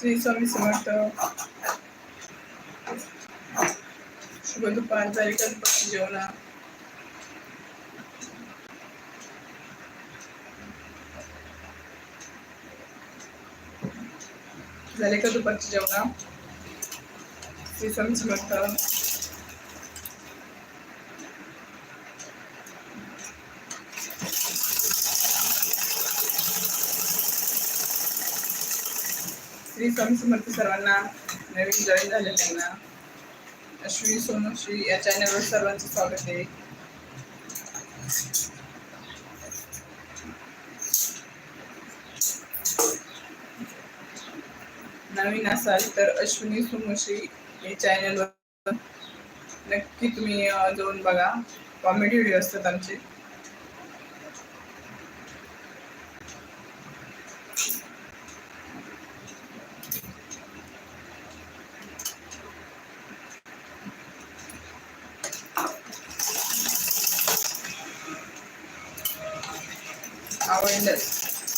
श्री स्वामी समर्थ शुभ दुपार झाली का जेवणा झाले का दुपारची जेवणा श्री स्वामी समर्थ श्री स्वामी समर्थ सर्वांना नवीन जॉईन झालेल्यांना अश्विनी सोनश्री या चॅनलवर सर्वांचं स्वागत आहे. नवीन असाल तर अश्विनी सोमश्री हे चॅनलवर नक्की तुम्ही जाऊन बघा. कॉमेडी व्हिडिओ असतात आमचे आवडल्यास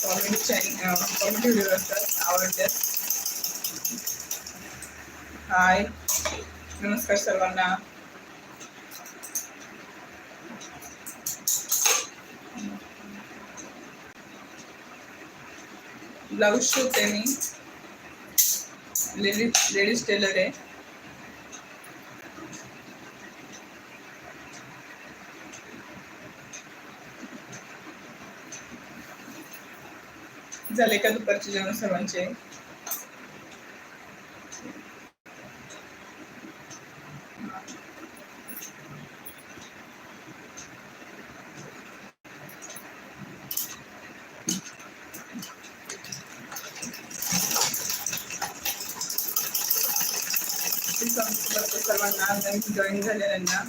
कॉमेडी चॅनल कॉमेडी व्हिडिओ असतात आवडल्यास हाय नमस्कार सर्वांना ब्लाऊज शिवते मी. लेडीज लेडीज टेलर आहे. झाले का दुपारचे जेवण सर्वांचे श्री स्वामी समर्थ सर्वांना नवीन जॉईन झालेल्यांना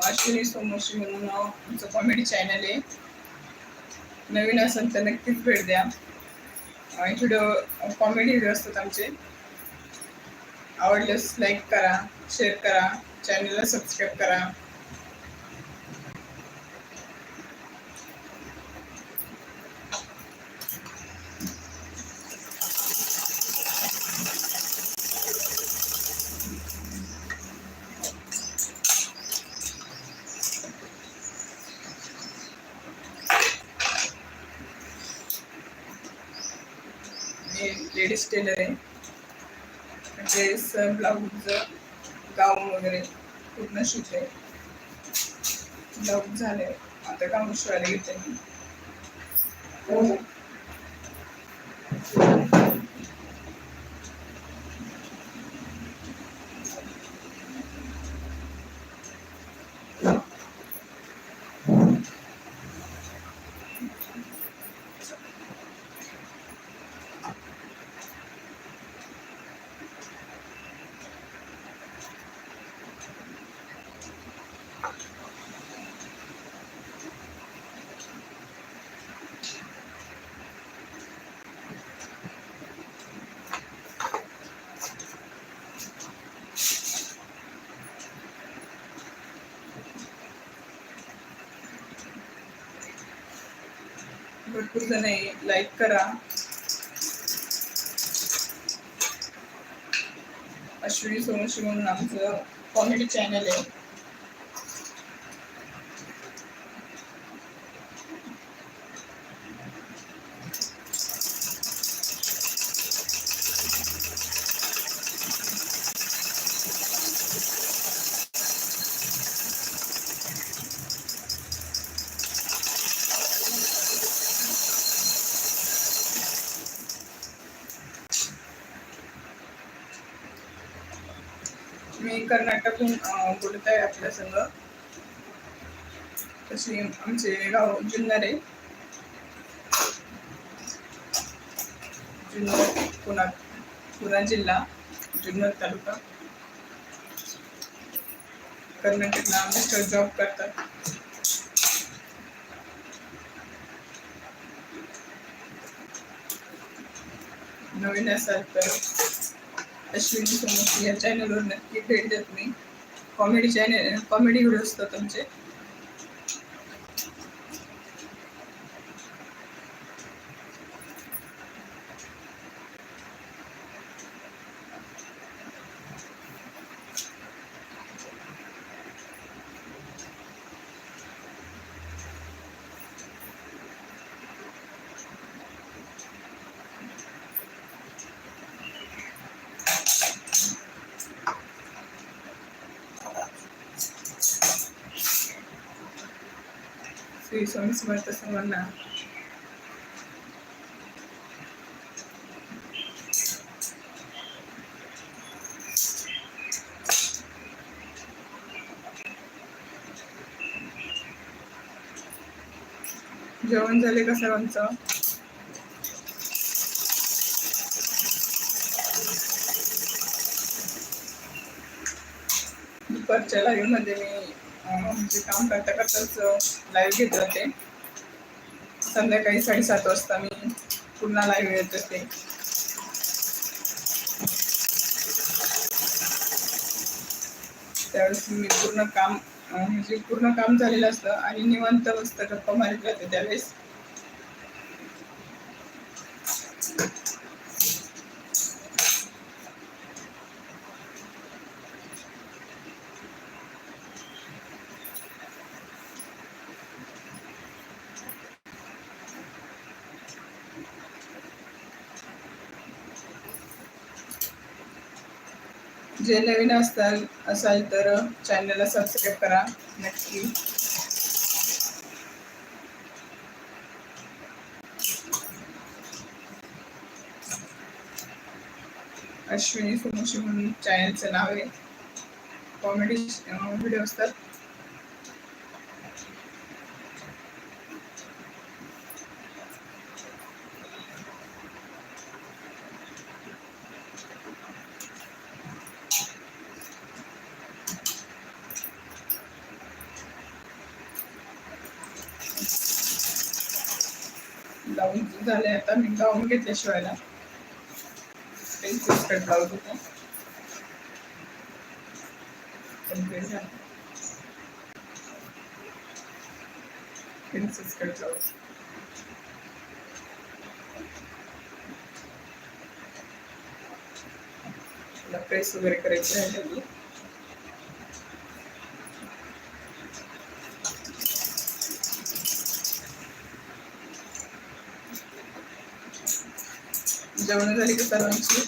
अश्विनी सोमोशी म्हणून हो, आमचं कॉमेडी चॅनल आहे. नवीन असेल तर नक्कीच भेट द्या. आणि व्हिडिओ कॉमेडी व्हिडिओ असतात आमचे आवडल्यास लाईक करा शेअर करा चॅनलला सबस्क्राईब करा मी लेडीज टेलर आहे ड्रेस ब्लाऊज गाऊन वगैरे पूर्ण शिवते. ब्लाऊज झाले. आता गाऊन शिवायला घेते मी. हो. भरपूर जण लाईक करा. अश्विनी सोमशी म्हणून आमचं कॉमेडी चॅनल आहे. मी कर्नाटकहून बोलत आहे आपल्या संघ. तसे आमचे गाव जुन्नर आहे. जुन्नर पुणा पुणा जिल्हा जुन्नर तालुका. कर्नाटकला मिस्टर जॉब करतात. नवीन असाल तर अश्विनी सोमशी या चॅनलवर नक्की भेट देत मी कॉमेडी चॅनल कॉमेडी व्हिडिओ असतात तुमचे श्री स्वामी समर्थ सर्वांना. जेवण झाले का सर्वांचं? दुपारच्या लाईव्हमध्ये मी म्हणजे काम करता करताच लाईव्ह घेत होते संध्याकाळी साडेसात वाजता मी पुन्हा लाईव्ह येत होते. त्यावेळेस मी पूर्ण काम म्हणजे पूर्ण काम झालेलं असतं आणि निवांत मस्त गप्पा मारित राहते त्यावेळेस. जे नवीन असताल असाल तर चॅनलला सबस्क्राईब करा नक्की. अश्विनी सोमोशी म्हणून चॅनलचं नाव आहे. कॉमेडी व्हिडिओ असतात. ब्लाऊज झाले आता. मी लावून घेतले शिवायला कट ब्लाऊज होता. कट ब्लाऊज प्रेस वगैरे करायची आहे जेवण झाली का सर्वांची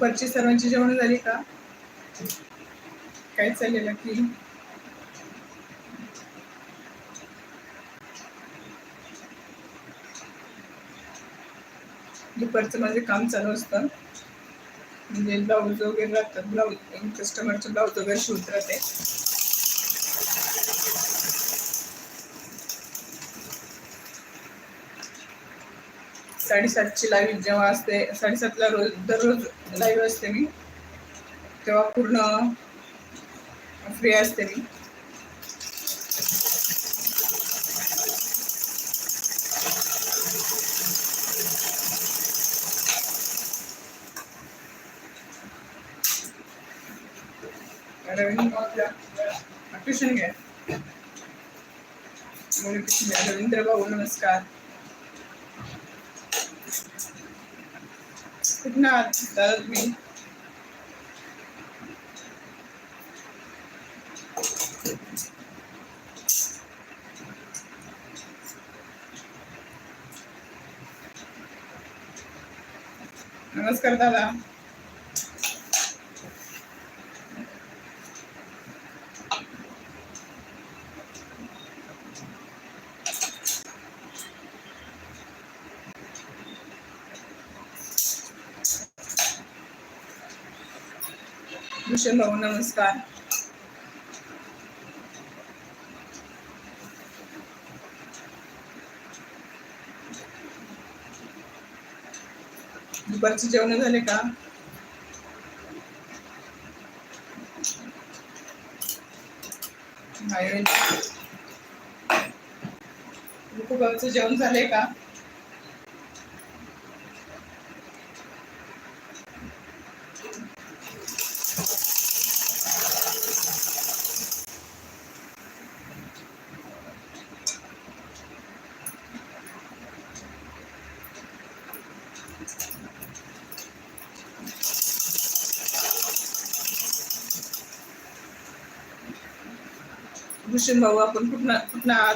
दुपारची सर्वांची जेवण झाली का? काय चाललेलं की दुपारचं माझे काम चालू असतं. म्हणजे ब्लाऊज वगैरे राहतात ब्लाऊज कस्टमरचे ब्लाऊज वगैरे शिवत राहते. साडेसातची लाईव्ह जेव्हा असते साडेसातला रोज दररोज लाईव्ह असते मी तेव्हा पूर्ण फ्री असते मी. रवींद्र ट्युशन घ्या. रवींद्र भाऊ नमस्कार. कुठं आहात दादा तुम्ही नमस्कार दादा. भूषण भाऊ नमस्कार. हो, दुपारचे जेवण झाले का? गावचं जेवण झाले का? भूषण भाऊ आपण कुठं कुठं आहात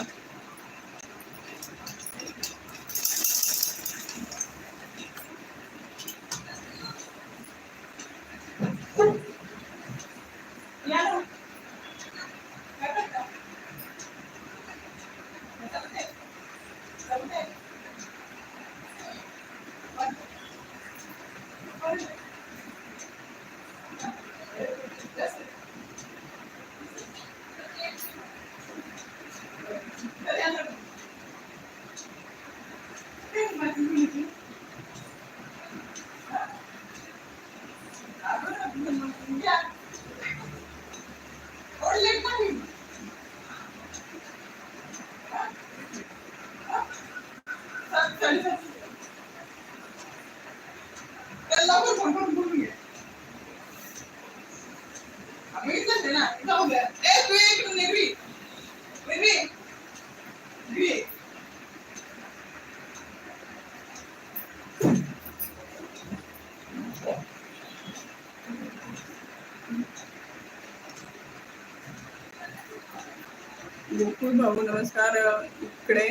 गोकुळ भाऊ नमस्कार इकडे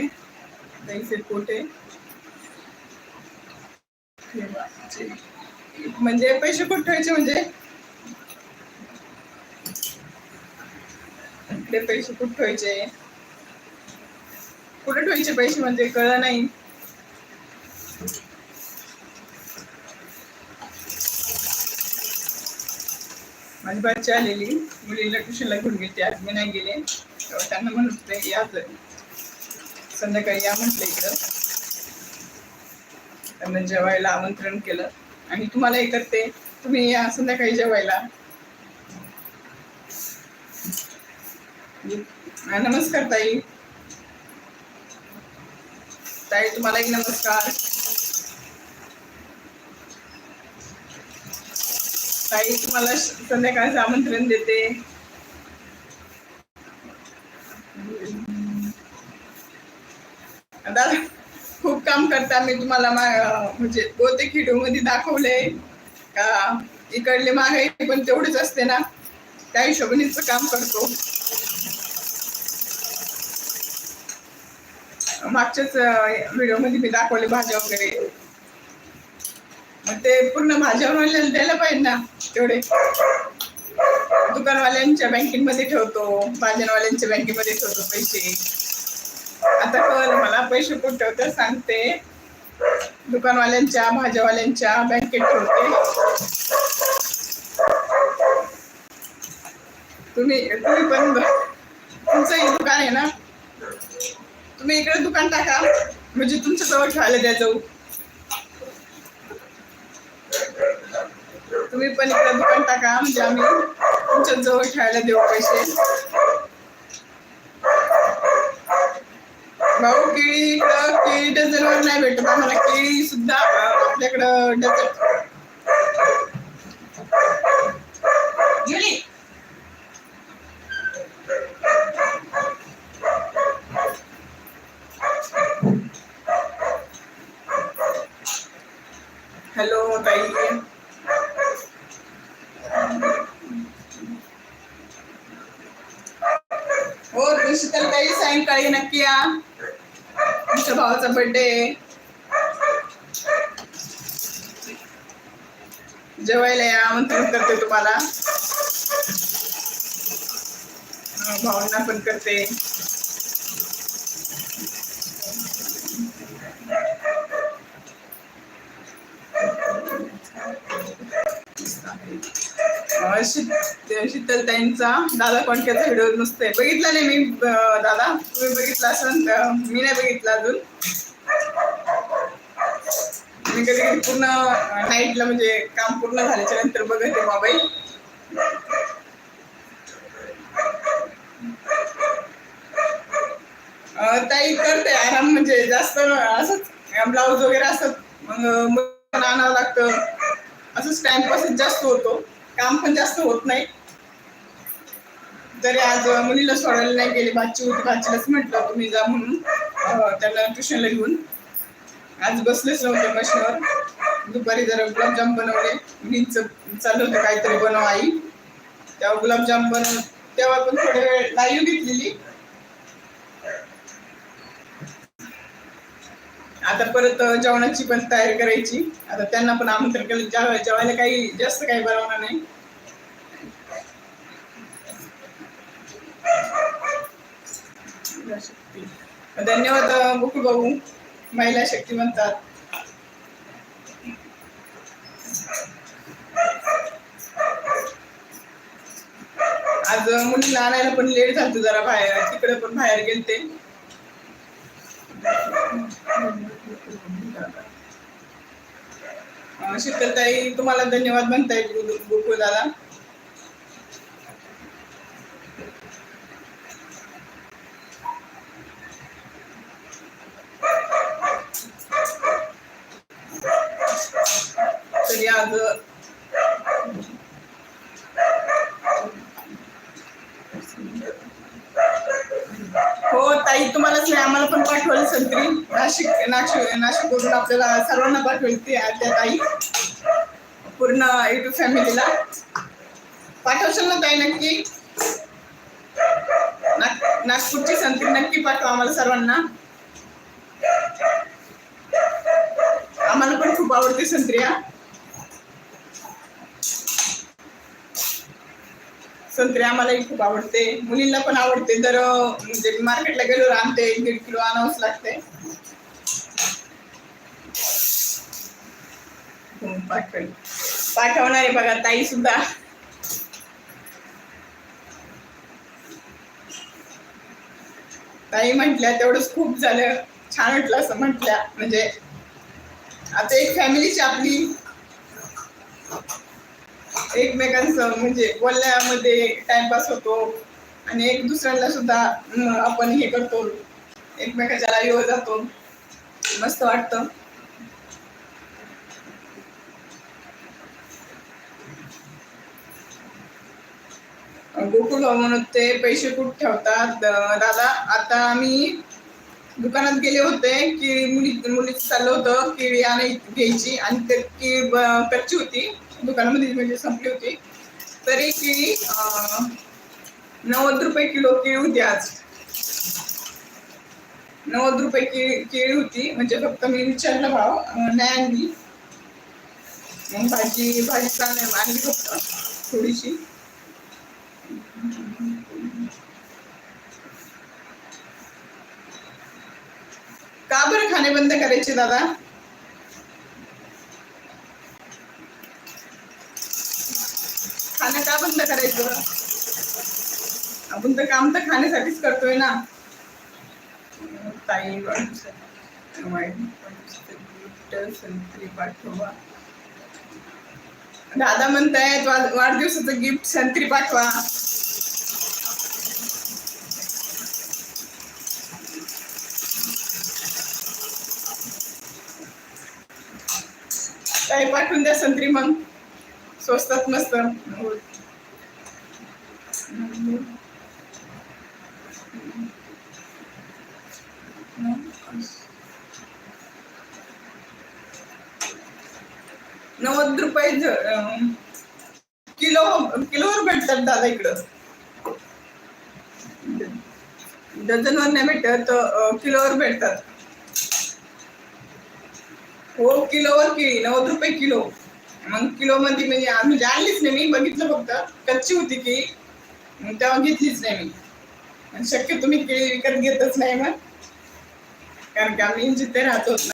पैसे पोटे म्हणजे पैसे कुठे ठेवायचे म्हणजे? इकडे पैसे कुठे ठेवायचे? कुठे ठेवायचे पैसे म्हणजे कळलं नाही. माझी बाची आलेली मुलीला ट्युशनला घेऊन गेली आज मी नाही गेले. त्यांना म्हणत होते या संध्याकाळी या म्हटलं इकडं. त्यांना जेवायला आमंत्रण केलं. आणि तुम्हाला हे करते तुम्ही या संध्याकाळी जेवायला. नमस्कार ताई. ताई तुम्हाला एक नमस्कार. ताई तुम्हाला संध्याकाळचं आमंत्रण देते. दादा खूप काम करता मी तुम्हाला म्हणजे बहुतेक व्हिडिओमध्ये दाखवले का इकडले महागाई पण तेवढीच असते ना. त्या हिशोबानेच काम करतो. मागच्याच व्हिडिओमध्ये मी दाखवले भाज्या वगैरे. मग ते पूर्ण भाज्यावाल्याला द्यायला पाहिजे ना तेवढे. दुकानवाल्यांच्या बँकेमध्ये ठेवतो भाजनवाल्यांच्या बँकेमध्ये ठेवतो पैसे. आता कळलं मला पैसे कुठे ठेवते सांगते. दुकानवाल्यांच्या भाज्यावाल्यांच्या बँकेत ठेवते. तुम्ही तुम्ही पण तुमचं दुकान आहे ना? तुम्ही इकडे दुकान टाका. म्हणजे तुमच्या जवळ ठेवायला द्या जाऊ तुम्ही पण इकडे दुकान टाका म्हणजे आम्ही तुमच्या जवळ ठेवायला देऊ पैसे. भाऊ केळी इकडं केळी डझनवर नाही भेटत आम्हाला. केळी सुद्धा आपल्याकडं डझन हॅलो ताई हो शीतल ताई सायंकाळी नक्की या. तुमच्या भावाचा बर्थडे जेवायला या आमंत्रण करते तुम्हाला. भावना पण करते. शीतलताईंचा दादा कोणत्याचा व्हिडिओ नुसते बघितला नाही मी दादा तुम्ही बघितला असेल मी नाही बघितला अजून. मी कधी कधी पूर्ण नाईटला म्हणजे काम पूर्ण झाल्याच्यानंतर बघते मोबाईल ताई करते आराम म्हणजे जास्त असंच ब्लाऊज वगैरे असत मग आणावं लागतं. असंच टाइमपास जास्त होतो. काम पण जास्त होत नाही. तरी आज मुलीला सोडायला नाही गेले. बाची होती बाचीलाच म्हटलं तुम्ही जा म्हणून. त्यांना ट्युशनला घेऊन. आज बसलेच नव्हते मशीनवर दुपारी जरा गुलाबजाम बनवले. मुलींच चाललं होतं काहीतरी बनव आई. तेव्हा गुलाबजाम बनव तेव्हा पण थोडे वेळ लाईव्ह घेतलेली. आता परत जेवणाची पण तयारी करायची. आता त्यांना पण आमंत्रण केलं. जेवायला काही जास्त काही बनवणार नाही. धन्यवाद बुकू भाऊ. महिला शक्ती म्हणतात. आज मुलीला आणायला पण लेट झालं जरा बाहेर. तिकडे पण बाहेर गेलते. शीतलताई तुम्हाला धन्यवाद म्हणताय गोकुळ दादा तरी आज हो ताई तुम्हालाच नाही आम्हाला पण पाठवली संत्री नाशिक नाशिक नाशिकवरून आपल्याला सर्वांना पाठवली ती त्या ताई पूर्ण युट्यूब फॅमिलीला. पाठवशाल ना ताई नक्की? नागपूरची संत्री नक्की पाठवा आम्हाला सर्वांना. आम्हाला पण खूप आवडते संत्र्या संत्र्या संत्री आम्हालाही खूप आवडते. मुलींना पण आवडते. तर म्हणजे मार्केटला गेलो आणते. एक दीड किलो आणावंच लागते. पाठवेल. पाठवणार आहे बघा ताई सुद्धा. ताई म्हटल्या तेवढंच खूप झालं. छान वाटलं असं म्हटल्या. म्हणजे आता एक फॅमिलीची आपली एकमेकांचं म्हणजे बोलण्यामध्ये टाइमपास होतो. आणि एक दुसऱ्याला सुद्धा आपण हे करतो. एकमेकाच्या लाईव्ह जातो. मस्त वाटतं. गोकुळ भाऊ म्हणून ते पैसे कुठे ठेवतात? दादा आता आम्ही दुकानात गेले होते की मुली मुलीचं चाललं होतं केळी आणि घ्यायची आणि ते केळी कच्ची होती. दुकानामध्ये म्हणजे संपली होती. तरी केळी नव्वद रुपये किलो केळी होती आज. नव्वद रुपये केळी केळी होती. म्हणजे फक्त मी विचारलं भाव नाही आणली. मग भाजी भाजी चालली आणली फक्त थोडीशी. का बरं खाणे बंद करायचे दादा? खाणं का बंद करायचं? आपण तर काम तर खाण्यासाठीच करतोय ना. ताई संत्री पाठवा. दादा म्हणतायत वाढदिवसाचं गिफ्ट संत्री पाठवा. काही पाठवून द्या संत्री मग. स्वस्तात मस्त. नव्वद रुपये अं, किलो किलोवर भेटतात दादा इकडं. डझनवर नाही भेटत किलोवर भेटतात. हो किलोवर केळी नव्वद रुपये किलो. मग किलो मध्ये म्हणजे आम्ही म्हणजे आणलीच नाही मी बघितलं फक्त. कच्ची होती केळी. मग तेव्हा घेतलीच नाही मी. आणि शक्यतो मी केळी विकत घेतच नाही मग. कारण की आम्ही जिथे राहतो ते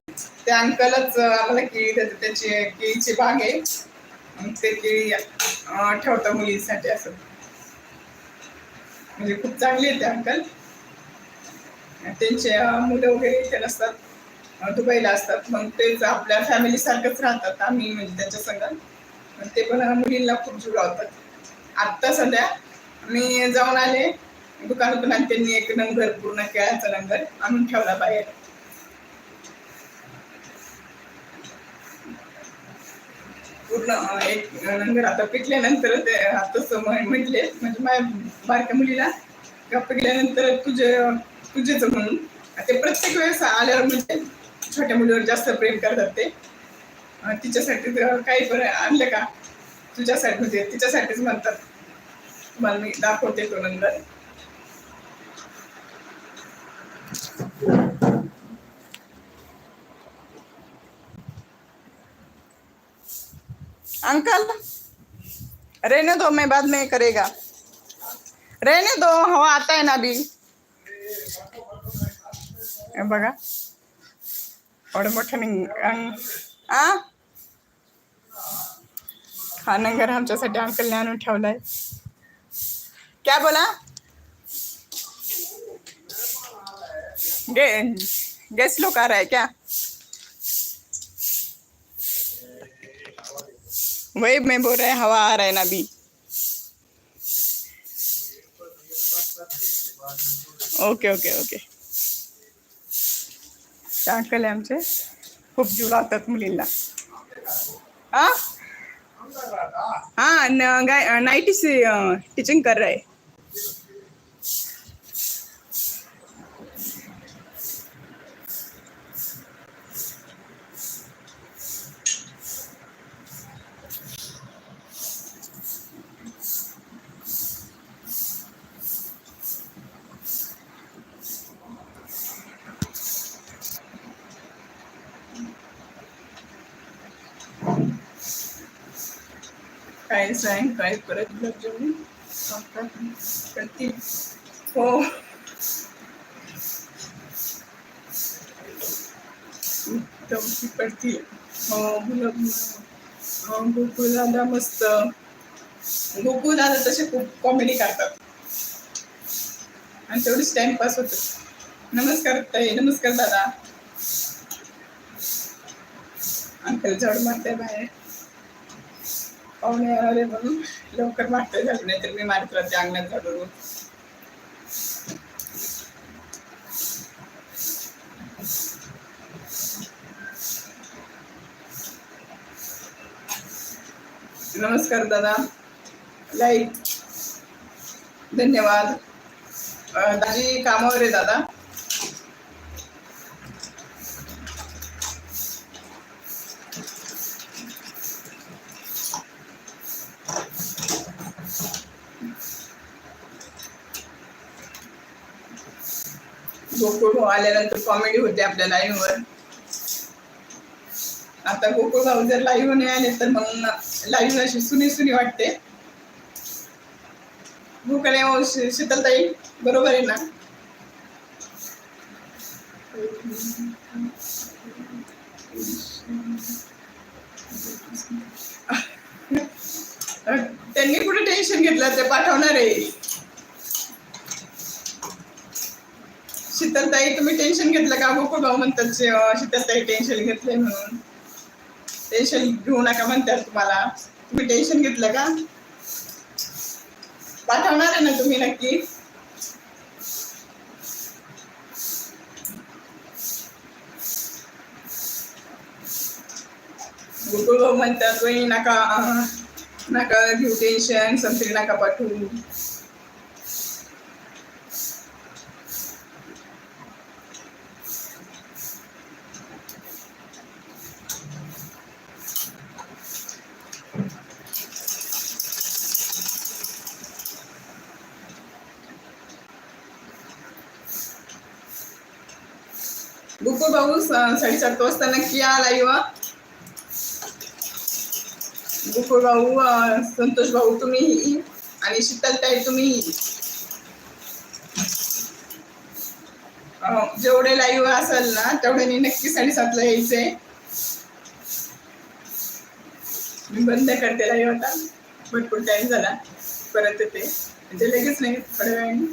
त्या अंकलच आम्हाला केळी देतात. त्याची केळीची बाग आहे. मग ते केळी ठेवतं मुलीसाठी मुलींसाठी असं. म्हणजे खूप चांगले आहेत ते अंकल. त्यांचे मुलं वगैरे इथे नसतात. दुबईला असतात. मग तेच आपल्या फॅमिली सारखंच राहतात आम्ही म्हणजे त्यांच्या संघ ते पण मुलींना खूप जीव लावतात. आत्ता सध्या मी जाऊन आले दुकानातून आणि त्यांनी एक नंबर पूर्ण केळ्याचा नंबर आणून ठेवला बाहेर. पूर्ण एक नंबर आता पिकल्यानंतर ते आताच म्हटले म्हणजे माझ्या बारक्या मुलीला का पिकल्यानंतर तुझे तुझेच म्हणून. ते प्रत्येक वेळेस आल्यावर म्हणजे छोट्या मुलीवर जास्त प्रेम करतात ते. तिच्यासाठी काही पण आणलं का? तुझ्यासाठी म्हणजे तिच्यासाठीच म्हणतात. तुम्हाला मी दाखवते तो नंतर अंकल रहने दो मैं बाद में करेगा। रहने दो हो आता है ना अभी। बघा. एवढं मोठं आ हा नंगर आमच्यासाठी अंकलने आणून ठेवलाय क्या बोला? गे गेस्ट लोग आ रहा है क्या? वही मैं बोल रहा हवा आ रहा है ना अभी। ओके ओके ओके त्या अंकल आहे आमचे. खूप जीव लावतात मुलींना. हा? हाँ न- गाय- से टीचिंग कर रहे. काय सांग काय परत गुलाबजामुन करतील हो. चमची पडतील हो गुलाब हो, दादा मस्त. गोकुळ दादा तसे खूप कॉमेडी करतात. आणि तेवढीच टाइमपास होतो. नमस्कार ताई नमस्कार दादा. अंकल जड मारते बाहेर. पाहुणे आले म्हणून लवकर मारते झालं नाही तर मी मारत राहते अंगणात झाडू रोज नमस्कार दादा. लाईक धन्यवाद. अं, दाजी कामावर आहे दादा? गोकुळ आल्यानंतर कॉमेडी होते आपल्या लाईव्हवर आता गोकुळ भाऊ जर लाईव्ह नाही आले तर मग लाईव्ह अशी सुनी सुनी वाटते. भूकले हो शीतलताई बरोबर आहे ना? त्यांनी कुठे टेन्शन घेतलं ते पाठवणार आहे. शीतलताई तुम्ही टेन्शन घेतलं का? गोकुळ भाऊ म्हणतात शीतलताई टेन्शन घेतलंय म्हणून. टेन्शन घेऊ नका म्हणतात तुम्हाला. तुम्ही टेन्शन घेतलं का? पाठवणार आहे ना तुम्ही नक्की? गोकुळ भाऊ म्हणतात वही नका नका घेऊ टेन्शन संत्री नका पाठवू. भाऊ साडेसात वाजता नक्की या लाईव्ह गोकुळ भाऊ संतोष भाऊ तुम्ही आणि शीतलताई तुम्ही जेवढे लाईव्ह असेल ना तेवढ्यानी नक्की साडेसातला यायचंय. मी बंद करते लाईव्ह आता. भरपूर टाइम झाला. परत येते. म्हणजे लगेच नाही थोड्या वेळाने.